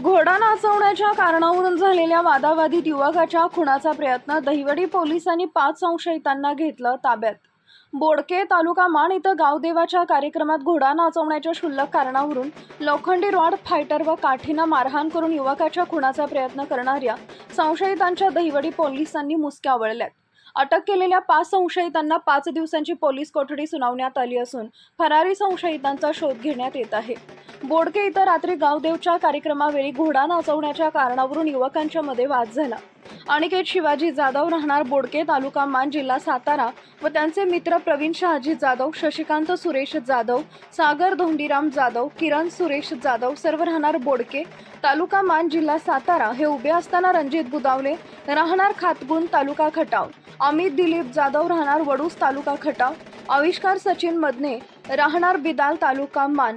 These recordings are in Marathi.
घोडा नाचवण्याच्या कारणावरून झालेल्या वादावादीत युवकाच्या खुनाचा प्रयत्न दहिवडी पोलिसांनी पाच संशयितांना घेतलं ताब्यात. बोडके तालुका मान इथं गावदेवाच्या कार्यक्रमात घोडा नाचवण्याच्या क्षुल्लक कारणावरून लोखंडी रॉड फायटर व काठीनं मारहाण करून युवकाच्या खुनाचा प्रयत्न करणाऱ्या संशयितांच्या दहिवडी पोलिसांनी मुसक्या वळल्यात. अटक केलेल्या पाच संशयितांना पाच दिवसांची पोलीस कोठडी सुनावण्यात आली असून फरारी संशयितांचा शोध घेण्यात येत आहे. बोडके इथं रात्री गावदेवच्या कार्यक्रमावेळी घोडा नाचवण्याच्या कारणावरून युवकांच्या मध्ये वाद झाला. अनिकेत शिवाजी जाधव राहणार बोडके तालुका मान जिल्हा सातारा व त्यांचे मित्र प्रवीण शहाजी जाधव शशिकांत सुरेश जाधव सागर धोंडीराम जाधव किरण सुरेश जाधव सर्व राहणार बोडके तालुका मान जिल्हा सातारा हे उभे असताना रणजित बुदावले राहणार खातगुण तालुका खटाव. अमित दिलीप जाधव राहणार वडूस तालुका खटाव. आविष्कार सचिन मदने राहणार बिदाल तालुका मान.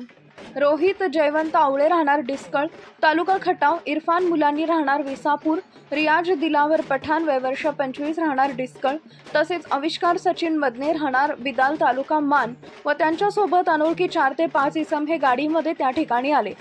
रोहित जयवंत आवळे राहणार डिस्कळ तालुका खटाव इरफान मुलांनी राहणार विसापूर रियाज दिलावर पठाण वयवर्ष पंचवीस राहणार डिस्कळ तसेच आविष्कार सचिन मदने राहणार बिदाल तालुका मान व त्यांच्यासोबत अनोळखी चार ते पाच इसम हे गाडीमध्ये त्या ठिकाणी आले.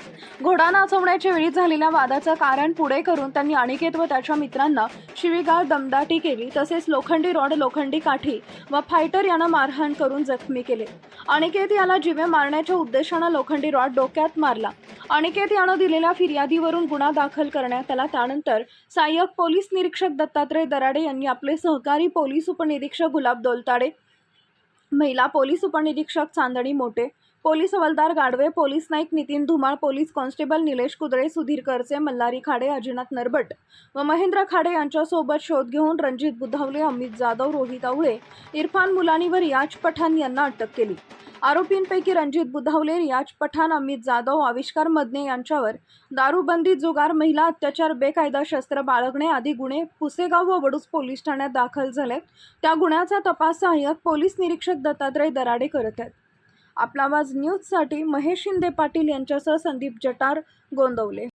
घोडा नाचवण्याच्या वेळी झालेल्या वादाचं कारण पुढे करून त्यांनी अनिकेत व त्याच्या मित्रांना शिवीगाळ दमदाटी केली तसेच लोखंडी रॉड लोखंडी काठी व फायटर यांना मारहाण करून जखमी केले. अनिकेत याला जीवे मारण्याच्या उद्देशानं लोखंडी रॉड डोक्यात मारला. अनिकेत यानं दिलेल्या फिर्यादीवरून गुन्हा दाखल करण्यात आला. त्यानंतर सहाय्यक पोलीस निरीक्षक दत्तात्रय दराडे यांनी आपले सहकारी पोलीस उपनिरीक्षक गुलाब दोलताडे महिला पोलीस उपनिरीक्षक चांदणी मोटे पोलीस हवालदार Gadve police Naik Nitin Dhumal police constable Nilesh Kudale Sudhir Karche Malhari Khade Ajinath नरबट व महेंद्र खाडे यांच्यासोबत शोध घेऊन रणजित बुधावले अमित जाधव रोहित आवळे इरफान मुलानी व रियाज पठाण यांना अटक केली. आरोपींपैकी रणजित बुधावले रियाज पठाण अमित जाधव आविष्कार मदने यांच्यावर दारूबंदी जुगार महिला अत्याचार बेकायदा शस्त्र बाळगणे आदी गुन्हे पुसेगाव व वडूज पोलीस ठाण्यात दाखल झालेत. त्या गुन्ह्याचा तपास सहाय्यक पोलीस निरीक्षक दत्तात्रय दराडे करत आहेत. आपला आवाज न्यूजसाठी महेश शिंदे पाटील यांच्यासह संदीप जटार गोंदवले.